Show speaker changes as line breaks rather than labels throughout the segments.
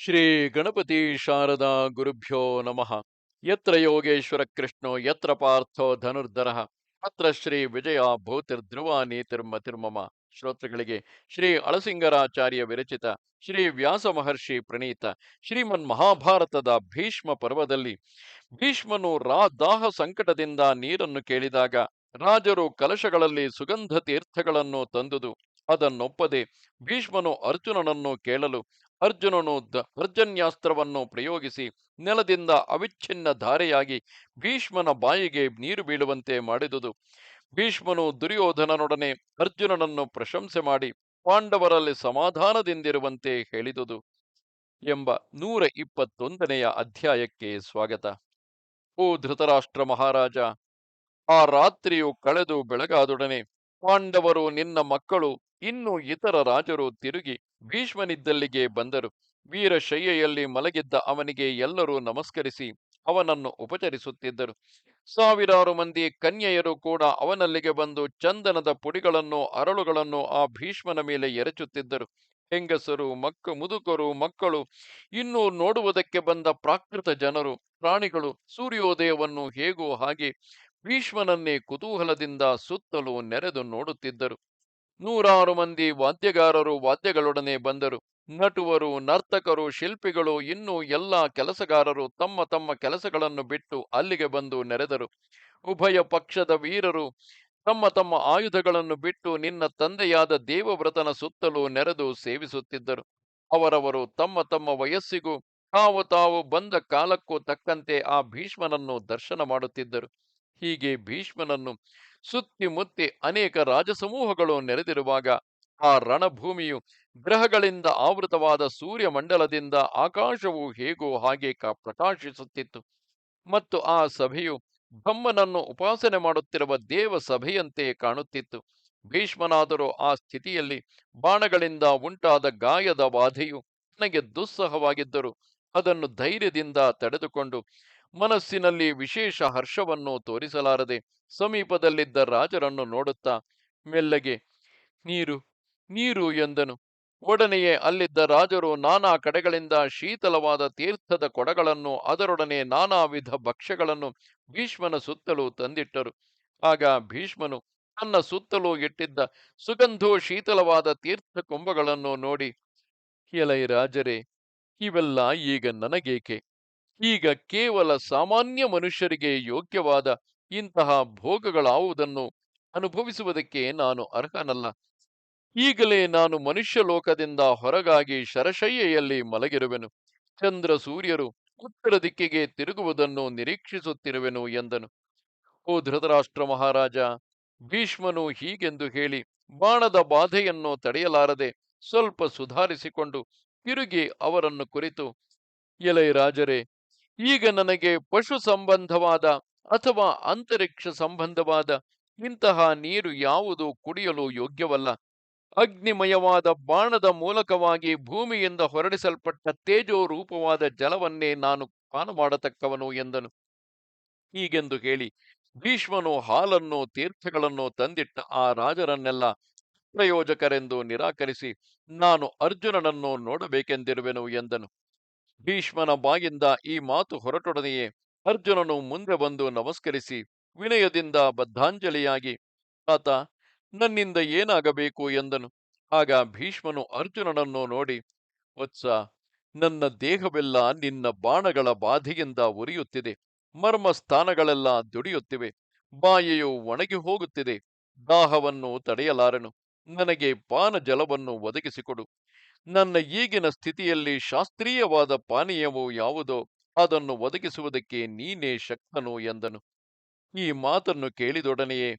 ಶ್ರೀ ಗಣಪತಿ ಶಾರದಾ ಗುರುಭ್ಯೋ ನಮಃ. ಯತ್ರ ಯೋಗೇಶ್ವರ ಕೃಷ್ಣೋ, ಯತ್ರ ಪಾರ್ಥೋ ಧನುರ್ಧರ. ಅತ್ರ ಶ್ರೀ ವಿಜಯ ಭೂತಿರ್ಧ್ರುವ ನೀತಿರ್ಮತಿರ್ಮಮ ಶ್ರೋತೃಗಳಿಗೆ ಶ್ರೀ ಅಳಸಿಂಗರಾಚಾರ್ಯ ವಿರಚಿತ, ಶ್ರೀ ವ್ಯಾಸ ಮಹರ್ಷಿ ಪ್ರಣೀತ, ಶ್ರೀಮನ್ ಮಹಾಭಾರತದ ಭೀಷ್ಮ ಪರ್ವದಲ್ಲಿ ಭೀಷ್ಮನು ರಾ ದಾಹ ಸಂಕಟದಿಂದ ನೀರನ್ನು ಕೇಳಿದಾಗ ರಾಜರು ಕಲಶಗಳಲ್ಲಿ ಸುಗಂಧ ತೀರ್ಥಗಳನ್ನು ತಂದುದು. ಅದನ್ನೊಪ್ಪದೆ ಭೀಷ್ಮನು ಅರ್ಜುನನನ್ನು ಕೇಳಲು ಅರ್ಜುನನು ದ ಪರ್ಜನ್ಯಾಸ್ತ್ರವನ್ನು ಪ್ರಯೋಗಿಸಿ ನೆಲದಿಂದ ಅವಿಚ್ಛಿನ್ನ ಧಾರೆಯಾಗಿ ಭೀಷ್ಮನ ಬಾಯಿಗೆ ನೀರು ಬೀಳುವಂತೆ ಮಾಡಿದುದು. ಭೀಷ್ಮನು ದುರ್ಯೋಧನನೊಡನೆ ಅರ್ಜುನನನ್ನು ಪ್ರಶಂಸೆ ಮಾಡಿ ಪಾಂಡವರಲ್ಲಿ ಸಮಾಧಾನದಿಂದಿರುವಂತೆ ಹೇಳಿದುದು ಎಂಬ ನೂರ ಇಪ್ಪತ್ತೊಂದನೆಯ ಅಧ್ಯಾಯಕ್ಕೆ ಸ್ವಾಗತ. ಓ ಧೃತರಾಷ್ಟ್ರ ಮಹಾರಾಜ, ಆ ರಾತ್ರಿಯು ಕಳೆದು ಬೆಳಗಾದೊಡನೆ ಪಾಂಡವರು ನಿನ್ನ ಮಕ್ಕಳು ಇನ್ನು ಇತರ ರಾಜರು ತಿರುಗಿ ಭೀಷ್ಮನಿದ್ದಲ್ಲಿಗೆ ಬಂದರು. ವೀರಶಯ್ಯೆಯಲ್ಲಿ ಮಲಗಿದ್ದ ಅವನಿಗೆ ಎಲ್ಲರೂ ನಮಸ್ಕರಿಸಿ ಅವನನ್ನು ಉಪಚರಿಸುತ್ತಿದ್ದರು. ಸಾವಿರಾರು ಮಂದಿ ಕನ್ಯೆಯರು ಕೂಡ ಅವನಲ್ಲಿಗೆ ಬಂದು ಚಂದನದ ಪುಡಿಗಳನ್ನು, ಅರಳುಗಳನ್ನು ಆ ಭೀಷ್ಮನ ಮೇಲೆ ಎರಚುತ್ತಿದ್ದರು. ಹೆಂಗಸರು, ಮಕ್ಕ, ಮುದುಕರು, ಮಕ್ಕಳು, ಇನ್ನೂ ನೋಡುವುದಕ್ಕೆ ಬಂದ ಪ್ರಾಕೃತ ಜನರು, ಪ್ರಾಣಿಗಳು, ಸೂರ್ಯೋದಯವನ್ನು ಹೇಗೋ ಹಾಗೆ ಭೀಷ್ಮನನ್ನೇ ಕುತೂಹಲದಿಂದ ಸುತ್ತಲೂ ನೆರೆದು ನೋಡುತ್ತಿದ್ದರು. ನೂರಾರು ಮಂದಿ ವಾದ್ಯಗಾರರು ವಾದ್ಯಗಳೊಡನೆ ಬಂದರು. ನಟುವರು, ನರ್ತಕರು, ಶಿಲ್ಪಿಗಳು, ಇನ್ನೂ ಎಲ್ಲ ಕೆಲಸಗಾರರು ತಮ್ಮ ತಮ್ಮ ಕೆಲಸಗಳನ್ನು ಬಿಟ್ಟು ಅಲ್ಲಿಗೆ ಬಂದು ನೆರೆದರು. ಉಭಯ ಪಕ್ಷದ ವೀರರು ತಮ್ಮ ತಮ್ಮ ಆಯುಧಗಳನ್ನು ಬಿಟ್ಟು ನಿನ್ನ ತಂದೆಯಾದ ದೇವವ್ರತನ ಸುತ್ತಲೂ ನೆರೆದು ಸೇವಿಸುತ್ತಿದ್ದರು. ಅವರವರು ತಮ್ಮ ತಮ್ಮ ವಯಸ್ಸಿಗೂ ತಾವು ತಾವು ಬಂದ ಕಾಲಕ್ಕೂ ತಕ್ಕಂತೆ ಆ ಭೀಷ್ಮನನ್ನು ದರ್ಶನ ಮಾಡುತ್ತಿದ್ದರು. ಹೀಗೆ ಭೀಷ್ಮನನ್ನು ಸುತ್ತಿಮುತ್ತಿ ಅನೇಕ ರಾಜಸಮೂಹಗಳು ನೆರೆದಿರುವಾಗ ಆ ರಣಭೂಮಿಯು ಗ್ರಹಗಳಿಂದ ಆವೃತವಾದ ಸೂರ್ಯಮಂಡಲದಿಂದ ಆಕಾಶವು ಹೇಗೋ ಹಾಗೆ ಪ್ರಕಾಶಿಸುತ್ತಿತ್ತು. ಮತ್ತು ಆ ಸಭೆಯು ಬ್ರಹ್ಮನನ್ನು ಉಪಾಸನೆ ಮಾಡುತ್ತಿರುವ ದೇವ ಸಭೆಯಂತೆ ಕಾಣುತ್ತಿತ್ತು. ಭೀಷ್ಮನಾದರೂ ಆ ಸ್ಥಿತಿಯಲ್ಲಿ ಬಾಣಗಳಿಂದ ಉಂಟಾದ ಗಾಯದ ಬಾಧೆಯು ನನಗೆ ದುಸ್ಸಹವಾಗಿದ್ದರು ಅದನ್ನು ಧೈರ್ಯದಿಂದ ತಡೆದುಕೊಂಡು ಮನಸ್ಸಿನಲ್ಲಿ ವಿಶೇಷ ಹರ್ಷವನ್ನು ತೋರಿಸಲಾರದೆ ಸಮೀಪದಲ್ಲಿದ್ದ ರಾಜರನ್ನು ನೋಡುತ್ತಾ ಮೆಲ್ಲಗೆ, ನೀರು ನೀರು, ಎಂದನು. ಒಡನೆಯೇ ಅಲ್ಲಿದ್ದ ರಾಜರು ನಾನಾ ಕಡೆಗಳಿಂದ ಶೀತಲವಾದ ತೀರ್ಥದ ಕೊಡಗಳನ್ನು, ಅದರೊಡನೆ ನಾನಾ ವಿಧ ಭಕ್ಷ್ಯಗಳನ್ನು ಭೀಷ್ಮನ ಸುತ್ತಲೂ ತಂದಿಟ್ಟರು. ಆಗ ಭೀಷ್ಮನು ತನ್ನ ಸುತ್ತಲೂ ಇಟ್ಟಿದ್ದ ಸುಗಂಧೋ ಶೀತಲವಾದ ತೀರ್ಥ ಕುಂಭಗಳನ್ನು ನೋಡಿ, ಎಲೈ ರಾಜರೇ, ಇವೆಲ್ಲ ಈಗ ನನಗೇಕೆ? ಈಗ ಕೇವಲ ಸಾಮಾನ್ಯ ಮನುಷ್ಯರಿಗೆ ಯೋಗ್ಯವಾದ ಇಂತಹ ಭೋಗಗಳಾವುದನ್ನು ಅನುಭವಿಸುವುದಕ್ಕೆ ನಾನು ಅರ್ಹನಲ್ಲ. ಈಗಲೇ ನಾನು ಮನುಷ್ಯ ಲೋಕದಿಂದ ಹೊರಗಾಗಿ ಶರಶಯ್ಯೆಯಲ್ಲಿ ಮಲಗಿರುವೆನು. ಚಂದ್ರ ಸೂರ್ಯರು ಉತ್ತರ ದಿಕ್ಕಿಗೆ ತಿರುಗುವುದನ್ನು ನಿರೀಕ್ಷಿಸುತ್ತಿರುವೆನು ಎಂದನು. ಓ ಧೃತರಾಷ್ಟ್ರ ಮಹಾರಾಜ, ಭೀಷ್ಮನು ಹೀಗೆಂದು ಹೇಳಿ ಬಾಣದ ಬಾಧೆಯನ್ನು ತಡೆಯಲಾರದೆ ಸ್ವಲ್ಪ ಸುಧಾರಿಸಿಕೊಂಡು ತಿರುಗಿ ಅವರನ್ನು ಕುರಿತು, ಎಲೈ ರಾಜರೇ ಈಗ ನನಗೆ ಪಶು ಸಂಬಂಧವಾದ ಅಥವಾ ಅಂತರಿಕ್ಷ ಸಂಬಂಧವಾದ ಇಂತಹ ನೀರು ಯಾವುದು ಕುಡಿಯಲು ಯೋಗ್ಯವಲ್ಲ. ಅಗ್ನಿಮಯವಾದ ಬಾಣದ ಮೂಲಕವಾಗಿ ಭೂಮಿಯಿಂದ ಹೊರಡಿಸಲ್ಪಟ್ಟ ತೇಜೋ ರೂಪವಾದ ಜಲವನ್ನೇ ನಾನು ಪಾನ ಮಾಡತಕ್ಕವನು ಎಂದನು. ಹೀಗೆಂದು ಹೇಳಿ ಭೀಷ್ಮನು ಹಾಲನ್ನು ತೀರ್ಥಗಳನ್ನು ತಂದಿಟ್ಟ ಆ ರಾಜರನ್ನೆಲ್ಲ ಪ್ರಯೋಜಕರೆಂದು ನಿರಾಕರಿಸಿ ನಾನು ಅರ್ಜುನನನ್ನು ನೋಡಬೇಕೆಂದಿರುವೆನು ಎಂದನು. ಭೀಷ್ಮನ ಬಾಯಿಂದ ಈ ಮಾತು ಹೊರಟೊಡನೆಯೇ ಅರ್ಜುನನು ಮುಂದೆ ಬಂದು ನಮಸ್ಕರಿಸಿ ವಿನಯದಿಂದ ಬದ್ಧಾಂಜಲಿಯಾಗಿ ಆತ ನನ್ನಿಂದ ಏನಾಗಬೇಕು? ಎಂದನು. ಆಗ ಭೀಷ್ಮನು ಅರ್ಜುನನನ್ನು ನೋಡಿ ವತ್ಸ ನನ್ನ ದೇಹವೆಲ್ಲ ನಿನ್ನ ಬಾಣಗಳ ಬಾಧೆಯಿಂದ ಉರಿಯುತ್ತಿದೆ. ಮರ್ಮ ಸ್ಥಾನಗಳೆಲ್ಲ ದುಡಿಯುತ್ತಿವೆ. ಬಾಯಿಯು ಒಣಗಿ ಹೋಗುತ್ತಿದೆ. ದಾಹವನ್ನು ತಡೆಯಲಾರನು. ನನಗೆ ಪಾನ ಜಲವನ್ನು ಒದಗಿಸಿಕೊಡು. ನನ್ನ ಈಗಿನ ಸ್ಥಿತಿಯಲ್ಲಿ ಶಾಸ್ತ್ರೀಯವಾದ ಪಾನೀಯವು ಯಾವುದೋ ಅದನ್ನು ಒದಗಿಸುವುದಕ್ಕೆ ನೀನೇ ಶಕ್ತನು ಎಂದನು. ಈ ಮಾತನ್ನು ಕೇಳಿದೊಡನೆಯೇ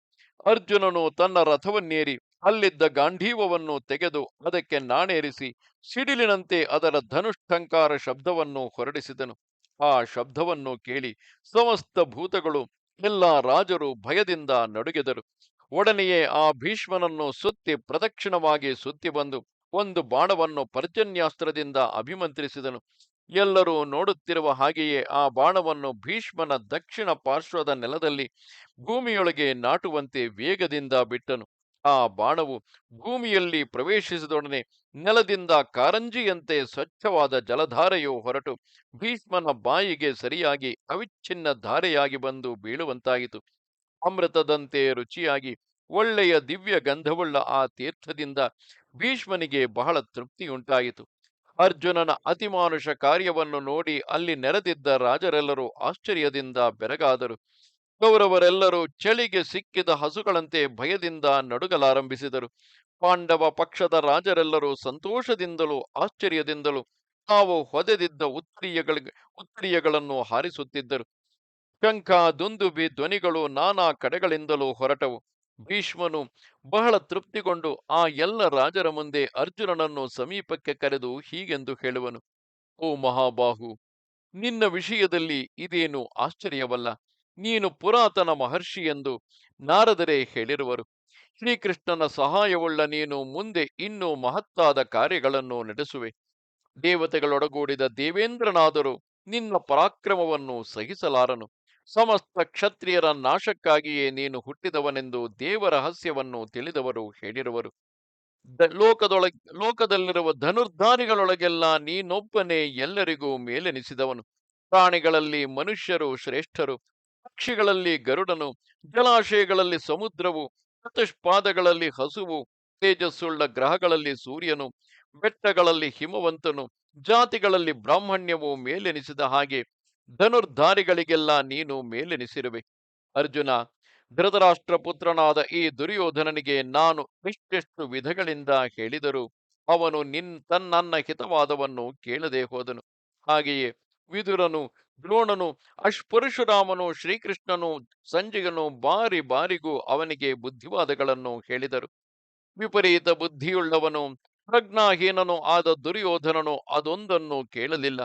ಅರ್ಜುನನು ತನ್ನ ರಥವನ್ನೇರಿ ಅಲ್ಲಿದ್ದ ಗಾಂಧೀವವನ್ನು ತೆಗೆದು ಅದಕ್ಕೆ ನಾಣೇರಿಸಿ ಸಿಡಿಲಿನಂತೆ ಅದರ ಧನುಷ್ಠಂಕಾರ ಶಬ್ದವನ್ನು ಹೊರಡಿಸಿದನು. ಆ ಶಬ್ದವನ್ನು ಕೇಳಿ ಸಮಸ್ತ ಭೂತಗಳು, ಎಲ್ಲ ರಾಜರು ಭಯದಿಂದ ನಡುಗಿದರು. ಒಡನೆಯೇ ಆ ಭೀಷ್ಮನನ್ನು ಸುತ್ತಿ ಪ್ರದಕ್ಷಿಣವಾಗಿ ಸುತ್ತಿ ಬಂದು ಒಂದು ಬಾಣವನ್ನು ಪರ್ಜನ್ಯಾಸ್ತ್ರದಿಂದ ಅಭಿಮಂತ್ರಿಸಿದನು. ಎಲ್ಲರೂ ನೋಡುತ್ತಿರುವ ಹಾಗೆಯೇ ಆ ಬಾಣವನ್ನು ಭೀಷ್ಮನ ದಕ್ಷಿಣ ಪಾರ್ಶ್ವದ ನೆಲದಲ್ಲಿ ಭೂಮಿಯೊಳಗೆ ನಾಟುವಂತೆ ವೇಗದಿಂದ ಬಿಟ್ಟನು. ಆ ಬಾಣವು ಭೂಮಿಯಲ್ಲಿ ಪ್ರವೇಶಿಸಿದೊಡನೆ ನೆಲದಿಂದ ಕಾರಂಜಿಯಂತೆ ಸ್ವಚ್ಛವಾದ ಜಲಧಾರೆಯು ಹೊರಟು ಭೀಷ್ಮನ ಬಾಯಿಗೆ ಸರಿಯಾಗಿ ಅವಿಚ್ಛಿನ್ನ ಧಾರೆಯಾಗಿ ಬಂದು ಬೀಳುವಂತಾಯಿತು. ಅಮೃತದಂತೆ ರುಚಿಯಾಗಿ ಒಳ್ಳೆಯ ದಿವ್ಯ ಗಂಧವುಳ್ಳ ಆ ತೀರ್ಥದಿಂದ ಭೀಷ್ಮನಿಗೆ ಬಹಳ ತೃಪ್ತಿಯುಂಟಾಯಿತು ಅರ್ಜುನನ ಅತಿಮಾನುಷ ಕಾರ್ಯವನ್ನು ನೋಡಿ ಅಲ್ಲಿ ನೆರೆದಿದ್ದ ರಾಜರೆಲ್ಲರೂ ಆಶ್ಚರ್ಯದಿಂದ ಬೆರಗಾದರು. ಕೌರವರೆಲ್ಲರೂ ಚಳಿಗೆ ಸಿಕ್ಕಿದ ಹಸುಗಳಂತೆ ಭಯದಿಂದ ನಡುಗಲಾರಂಭಿಸಿದರು. ಪಾಂಡವ ಪಕ್ಷದ ರಾಜರೆಲ್ಲರೂ ಸಂತೋಷದಿಂದಲೂ ಆಶ್ಚರ್ಯದಿಂದಲೂ ತಾವು ಹೊದೆದಿದ್ದ ಉತ್ತರೀಯಗಳ ಉತ್ತರೀಯಗಳನ್ನು ಹಾರಿಸುತ್ತಿದ್ದರು. ಶಂಖ, ದುಂದುಬಿ ಧ್ವನಿಗಳು ನಾನಾ ಕಡೆಗಳಿಂದಲೂ ಹೊರಟವು. ಭೀಷ್ಮನು ಬಹಳ ತೃಪ್ತಿಗೊಂಡು ಆ ಎಲ್ಲ ರಾಜರ ಮುಂದೆ ಅರ್ಜುನನನ್ನು ಸಮೀಪಕ್ಕೆ ಕರೆದು ಹೀಗೆಂದು ಹೇಳುವನು, ಓ ಮಹಾಬಾಹು, ನಿನ್ನ ವಿಷಯದಲ್ಲಿ ಇದೇನು ಆಶ್ಚರ್ಯವಲ್ಲ. ನೀನು ಪುರಾತನ ಮಹರ್ಷಿ ಎಂದು ನಾರದರೇ ಹೇಳಿರುವರು. ಶ್ರೀಕೃಷ್ಣನ ಸಹಾಯವುಳ್ಳ ನೀನು ಮುಂದೆ ಇನ್ನೂ ಮಹತ್ತಾದ ಕಾರ್ಯಗಳನ್ನು ನಡೆಸುವೆ. ದೇವತೆಗಳೊಡಗೂಡಿದ ದೇವೇಂದ್ರನಾದರೂ ನಿನ್ನ ಪರಾಕ್ರಮವನ್ನು ಸಹಿಸಲಾರನು. ಸಮಸ್ತ ಕ್ಷತ್ರಿಯರ ನಾಶಕ್ಕಾಗಿಯೇ ನೀನು ಹುಟ್ಟಿದವನೆಂದು ದೇವರಹಸ್ಯವನ್ನು ತಿಳಿದವರು ಹೇಳಿರುವರು. ಲೋಕದೊಳಗೆ ಲೋಕದಲ್ಲಿರುವ ಧನುರ್ಧಾರಿಗಳೊಳಗೆಲ್ಲ ನೀನೊಬ್ಬನೇ ಎಲ್ಲರಿಗೂ ಮೇಲೆನಿಸಿದವನು. ಪ್ರಾಣಿಗಳಲ್ಲಿ ಮನುಷ್ಯರು ಶ್ರೇಷ್ಠರು, ಪಕ್ಷಿಗಳಲ್ಲಿ ಗರುಡನು, ಜಲಾಶಯಗಳಲ್ಲಿ ಸಮುದ್ರವು ಚತುಷ್ಪಾದಗಳಲ್ಲಿ ಹಸುವು, ತೇಜಸ್ಸುಳ್ಳ ಗ್ರಹಗಳಲ್ಲಿ ಸೂರ್ಯನು, ಬೆಟ್ಟಗಳಲ್ಲಿ ಹಿಮವಂತನು, ಜಾತಿಗಳಲ್ಲಿ ಬ್ರಾಹ್ಮಣ್ಯವು ಮೇಲೆನಿಸಿದ ಹಾಗೆ ಧನುರ್ಧಾರಿಗಳಿಗೆಲ್ಲ ನೀನು ಮೇಲೆನಿಸಿರುವೆ. ಅರ್ಜುನ ಧೃತರಾಷ್ಟ್ರ ಪುತ್ರನಾದ ಈ ದುರ್ಯೋಧನನಿಗೆ ನಾನು ಎಷ್ಟೆಷ್ಟು ವಿಧಗಳಿಂದ ಹೇಳಿದರು ಅವನು ನಿನ್ ತನ್ನನ್ನ ಹಿತವಾದವನ್ನು ಕೇಳದೆ ಹೋದನು. ಹಾಗೆಯೇ ವಿದುರನು, ದ್ರೋಣನು ಅಶ್ಪರಶುರಾಮನು ಶ್ರೀಕೃಷ್ಣನು ಸಂಜಯನು ಬಾರಿ ಬಾರಿಗೂ ಅವನಿಗೆ ಬುದ್ಧಿವಾದಗಳನ್ನು ಹೇಳಿದರು. ವಿಪರೀತ ಬುದ್ಧಿಯುಳ್ಳವನು, ಪ್ರಜ್ಞಾಹೀನನು ಆದ ದುರ್ಯೋಧನನು ಅದೊಂದನ್ನು ಕೇಳಲಿಲ್ಲ.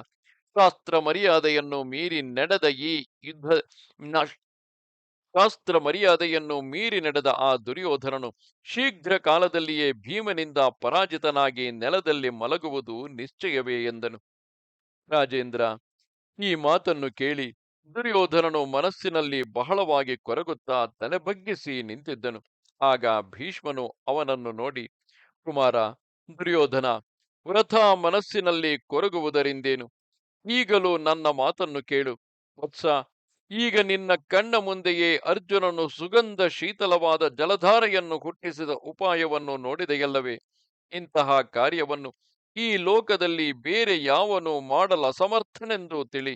ಶಾಸ್ತ್ರ ಮರ್ಯಾದೆಯನ್ನು ಮೀರಿ ನಡೆದ ಈ ಯುದ್ಧ ಶಾಸ್ತ್ರ ಮರ್ಯಾದೆಯನ್ನು ಮೀರಿ ನಡೆದ ಆ ದುರ್ಯೋಧನನು ಶೀಘ್ರ ಕಾಲದಲ್ಲಿಯೇ ಭೀಮನಿಂದ ಪರಾಜಿತನಾಗಿ ನೆಲದಲ್ಲಿ ಮಲಗುವುದು ನಿಶ್ಚಯವೇ ಎಂದನು. ರಾಜೇಂದ್ರ, ಈ ಮಾತನ್ನು ಕೇಳಿ ದುರ್ಯೋಧನನು ಮನಸ್ಸಿನಲ್ಲಿ ಬಹಳವಾಗಿ ಕೊರಗುತ್ತಾ ತಲೆ ಬಗ್ಗಿಸಿ ನಿಂತಿದ್ದನು. ಆಗ ಭೀಷ್ಮನು ಅವನನ್ನು ನೋಡಿ, ಕುಮಾರ, ದುರ್ಯೋಧನ ವ್ರಥ ಮನಸ್ಸಿನಲ್ಲಿ ಕೊರಗುವುದರಿಂದೇನು? ಈಗಲೂ ನನ್ನ ಮಾತನ್ನು ಕೇಳು. ವತ್ಸ, ಈಗ ನಿನ್ನ ಕಣ್ಣ ಮುಂದೆಯೇ ಅರ್ಜುನನು ಸುಗಂಧ ಶೀತಲವಾದ ಜಲಧಾರೆಯನ್ನು ಹುಟ್ಟಿಸಿದ ಉಪಾಯವನ್ನು ನೋಡಿದೆಯಲ್ಲವೇ? ಇಂತಹ ಕಾರ್ಯವನ್ನು ಈ ಲೋಕದಲ್ಲಿ ಬೇರೆ ಯಾವನು ಮಾಡಲ ಸಮರ್ಥನೆಂದು ತಿಳಿ.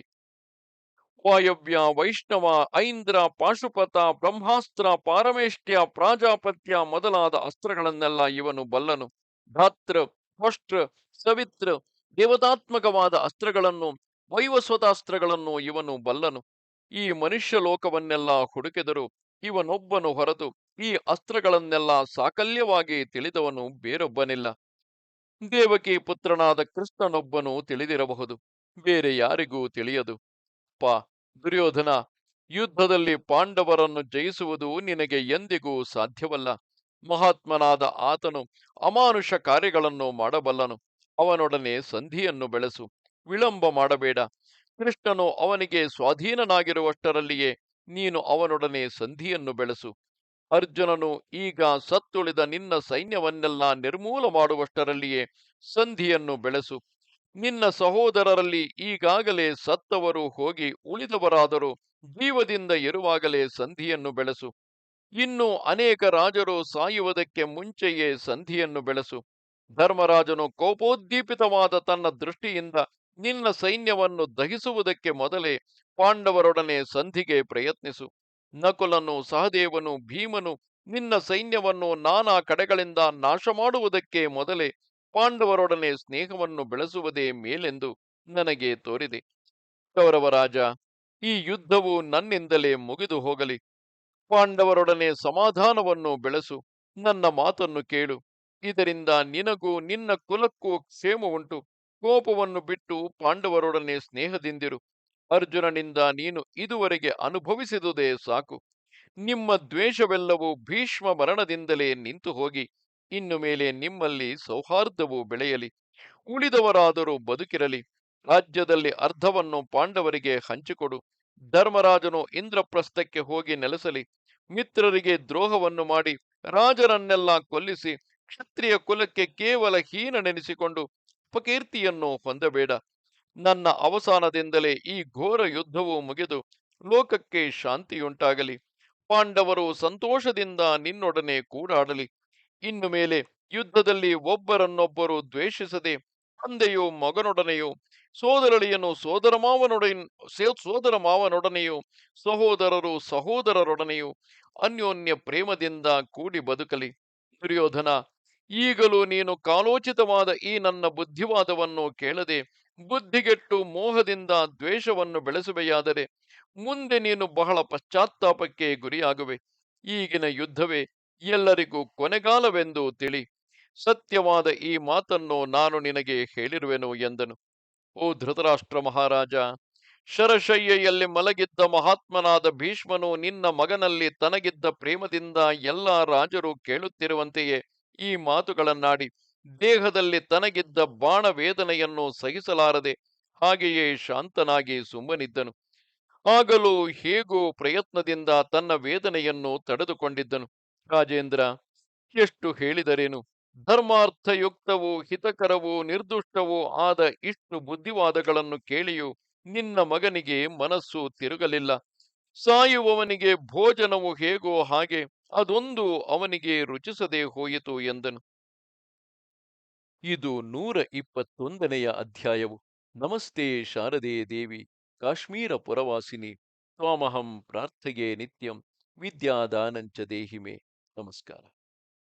ವಾಯವ್ಯ, ವೈಷ್ಣವ, ಐಂದ್ರ, ಪಾಶುಪತ, ಬ್ರಹ್ಮಾಸ್ತ್ರ ಪಾರಮೇಷ್ಠ್ಯ ಪ್ರಾಜಾಪತ್ಯ ಮೊದಲಾದ ಅಸ್ತ್ರಗಳನ್ನೆಲ್ಲ ಇವನು ಬಲ್ಲನು. ಧಾತೃ ಹೊಷ್ಟ್ರ ಸವಿತ್ರ ದೇವತಾತ್ಮಕವಾದ ಅಸ್ತ್ರಗಳನ್ನು ವೈವಸ್ವತಾಸ್ತ್ರಗಳನ್ನು ಇವನು ಬಲ್ಲನು. ಈ ಮನುಷ್ಯ ಲೋಕವನ್ನೆಲ್ಲ ಹುಡುಕಿದರು ಇವನೊಬ್ಬನು ಹೊರತು ಈ ಅಸ್ತ್ರಗಳನ್ನೆಲ್ಲ ಸಾಕಲ್ಯವಾಗಿ ತಿಳಿದವನು ಬೇರೊಬ್ಬನಿಲ್ಲ. ದೇವಕಿ ಪುತ್ರನಾದ ಕೃಷ್ಣನೊಬ್ಬನು ತಿಳಿದಿರಬಹುದು, ಬೇರೆ ಯಾರಿಗೂ ತಿಳಿಯದು. ಪಾ ದುರ್ಯೋಧನ, ಯುದ್ಧದಲ್ಲಿ ಪಾಂಡವರನ್ನು ಜಯಿಸುವುದು ನಿನಗೆ ಎಂದಿಗೂ ಸಾಧ್ಯವಲ್ಲ. ಮಹಾತ್ಮನಾದ ಆತನು ಅಮಾನುಷ ಕಾರ್ಯಗಳನ್ನು ಮಾಡಬಲ್ಲನು. ಅವನೊಡನೆ ಸಂಧಿಯನ್ನು ಬೆಳೆಸು. ವಿಳಂಬ ಮಾಡಬೇಡ. ಕೃಷ್ಣನು ಅವನಿಗೆ ಸ್ವಾಧೀನನಾಗಿರುವಷ್ಟರಲ್ಲಿಯೇ ನೀನು ಅವನೊಡನೆ ಸಂಧಿಯನ್ನು ಬೆಳೆಸು. ಅರ್ಜುನನು ಈಗ ಸತ್ತುಳಿದ ನಿನ್ನ ಸೈನ್ಯವನ್ನೆಲ್ಲ ನಿರ್ಮೂಲ ಮಾಡುವಷ್ಟರಲ್ಲಿಯೇ ಸಂಧಿಯನ್ನು ಬೆಳೆಸು. ನಿನ್ನ ಸಹೋದರರಲ್ಲಿ ಈಗಾಗಲೇ ಸತ್ತವರು ಹೋಗಿ ಉಳಿದವರಾದರೂ ಜೀವದಿಂದ ಇರುವಾಗಲೇ ಸಂಧಿಯನ್ನು ಬೆಳೆಸು. ಇನ್ನು ಅನೇಕ ರಾಜರು ಸಾಯುವುದಕ್ಕೆ ಮುಂಚೆಯೇ ಸಂಧಿಯನ್ನು ಬೆಳೆಸು. ಧರ್ಮರಾಜನು ಕೋಪೋದ್ದೀಪಿತವಾದ ತನ್ನ ದೃಷ್ಟಿಯಿಂದ ನಿನ್ನ ಸೈನ್ಯವನ್ನು ದಹಿಸುವುದಕ್ಕೆ ಮೊದಲೇ ಪಾಂಡವರೊಡನೆ ಸಂಧಿಗೆ ಪ್ರಯತ್ನಿಸು. ನಕುಲನು ಸಹದೇವನು ಭೀಮನು ನಿನ್ನ ಸೈನ್ಯವನ್ನು ನಾನಾ ಕಡೆಗಳಿಂದ ನಾಶ ಮಾಡುವುದಕ್ಕೆ ಮೊದಲೇ ಪಾಂಡವರೊಡನೆ ಸ್ನೇಹವನ್ನು ಬೆಳೆಸುವುದೇ ಮೇಲೆಂದು ನನಗೆ ತೋರಿದೆ. ಕೌರವರಾಜ, ಈ ಯುದ್ಧವು ನನ್ನಿಂದಲೇ ಮುಗಿದು ಹೋಗಲಿ. ಪಾಂಡವರೊಡನೆ ಸಮಾಧಾನವನ್ನು ಬೆಳೆಸು. ನನ್ನ ಮಾತನ್ನು ಕೇಳು. ಇದರಿಂದ ನಿನಗೂ ನಿನ್ನ ಕುಲಕ್ಕೂ ಕ್ಷೇಮ ಉಂಟು. ಕೋಪವನ್ನು ಬಿಟ್ಟು ಪಾಂಡವರೊಡನೆ ಸ್ನೇಹದಿಂದಿರು. ಅರ್ಜುನನಿಂದ ನೀನು ಇದುವರೆಗೆ ಅನುಭವಿಸಿದುದೇ ಸಾಕು. ನಿಮ್ಮ ದ್ವೇಷವೆಲ್ಲವೂ ಭೀಷ್ಮ ಮರಣದಿಂದಲೇ ನಿಂತು ಹೋಗಿ ಇನ್ನು ಮೇಲೆ ನಿಮ್ಮಲ್ಲಿ ಸೌಹಾರ್ದವು ಬೆಳೆಯಲಿ. ಉಳಿದವರಾದರೂ ಬದುಕಿರಲಿ. ರಾಜ್ಯದಲ್ಲಿ ಅರ್ಧವನ್ನು ಪಾಂಡವರಿಗೆ ಹಂಚಿಕೊಡು. ಧರ್ಮರಾಜನು ಇಂದ್ರಪ್ರಸ್ಥಕ್ಕೆ ಹೋಗಿ ನೆಲೆಸಲಿ. ಮಿತ್ರರಿಗೆ ದ್ರೋಹವನ್ನು ಮಾಡಿ. ರಾಜರನ್ನೆಲ್ಲ ಕೊಲ್ಲಿಸಿ. ಕ್ಷತ್ರಿಯ ಕುಲಕ್ಕೆ ಕೇವಲ ಹೀನನೆನಿಸಿಕೊಂಡು ಅಪಕೀರ್ತಿಯನ್ನು ಹೊಂದಬೇಡ. ನನ್ನ ಅವಸಾನದಿಂದಲೇ ಈ ಘೋರ ಯುದ್ಧವು ಮುಗಿದು ಲೋಕಕ್ಕೆ ಶಾಂತಿಯುಂಟಾಗಲಿ. ಪಾಂಡವರು ಸಂತೋಷದಿಂದ ನಿನ್ನೊಡನೆ ಕೂಡಾಡಲಿ. ಇನ್ನು ಮೇಲೆ ಯುದ್ಧದಲ್ಲಿ ಒಬ್ಬರನ್ನೊಬ್ಬರು ದ್ವೇಷಿಸದೆ ತಂದೆಯು ಮಗನೊಡನೆಯೋ ಸೋದರಳಿಯನು ಸೋದರ ಮಾವನೊಡ ಸೋದರ ಮಾವನೊಡನೆಯೋ ಸಹೋದರರು ಸಹೋದರರೊಡನೆಯೂ ಅನ್ಯೋನ್ಯ ಪ್ರೇಮದಿಂದ ಕೂಡಿ ಬದುಕಲಿ. ದುರ್ಯೋಧನ ಈಗಲೂ ನೀನು ಕಾಲೋಚಿತವಾದ ಈ ನನ್ನ ಬುದ್ಧಿವಾದವನ್ನು ಕೇಳದೆ, ಬುದ್ಧಿಗೆಟ್ಟು ಮೋಹದಿಂದ ದ್ವೇಷವನ್ನು ಬೆಳೆಸುವೆಯಾದರೆ, ಮುಂದೆ ನೀನು ಬಹಳ ಪಶ್ಚಾತ್ತಾಪಕ್ಕೆ ಗುರಿಯಾಗುವೆ. ಈಗಿನ ಯುದ್ಧವೇ ಎಲ್ಲರಿಗೂ ಕೊನೆಗಾಲವೆಂದು ತಿಳಿ, ಸತ್ಯವಾದ ಈ ಮಾತನ್ನು ನಾನು ನಿನಗೆ ಹೇಳಿರುವೆನು ಎಂದನು. ಓ ಧೃತರಾಷ್ಟ್ರ ಮಹಾರಾಜ, ಶರಶಯ್ಯೆಯಲ್ಲಿ ಮಲಗಿದ್ದ ಮಹಾತ್ಮನಾದ ಭೀಷ್ಮನು ನಿನ್ನ ಮಗನಲ್ಲಿ ತನಗಿದ್ದ ಪ್ರೇಮದಿಂದ ಎಲ್ಲ ರಾಜರು ಕೇಳುತ್ತಿರುವಂತೆಯೇ ಈ ಮಾತುಗಳನ್ನಾಡಿ ದೇಹದಲ್ಲಿ ತನಗಿದ್ದ ಬಾಣ ವೇದನೆಯನ್ನು ಸಹಿಸಲಾರದೆ ಹಾಗೆಯೇ ಶಾಂತನಾಗಿ ಸುಮ್ಮನಿದ್ದನು. ಆಗಲೂ ಹೇಗೋ ಪ್ರಯತ್ನದಿಂದ ತನ್ನ ವೇದನೆಯನ್ನು ತಡೆದುಕೊಂಡಿದ್ದನು. ರಾಜೇಂದ್ರ ಎಷ್ಟು ಹೇಳಿದರೇನು? ಧರ್ಮಾರ್ಥಯುಕ್ತವೂ ಹಿತಕರವೂ ನಿರ್ದುಷ್ಟವೂ ಆದ ಇಷ್ಟು ಬುದ್ಧಿವಾದಗಳನ್ನು ಕೇಳಿಯೂ ನಿನ್ನ ಮಗನಿಗೆ ಮನಸ್ಸು ತಿರುಗಲಿಲ್ಲ. ಸಾಯುವವನಿಗೆ ಭೋಜನವು ಹೇಗೋ ಹಾಗೆ ಅದೊಂದು ಅವನಿಗೆ ರುಚಿಸದೆ ಹೋಯಿತು ಎಂದನು. ಇದು ನೂರ ಇಪ್ಪತ್ತೊಂದನೆಯ ಅಧ್ಯಾಯವು. ನಮಸ್ತೆ ಶಾರದೆ ದೇವಿ, ಕಾಶ್ಮೀರ ಪುರವಾಸಿನಿ, ತ್ವಾಮಹಂ ಪ್ರಾರ್ಥೆಗೆ ನಿತ್ಯಂ, ವಿದ್ಯಾದಾನಂಚ ದೇಹಿಮೆ. ನಮಸ್ಕಾರ.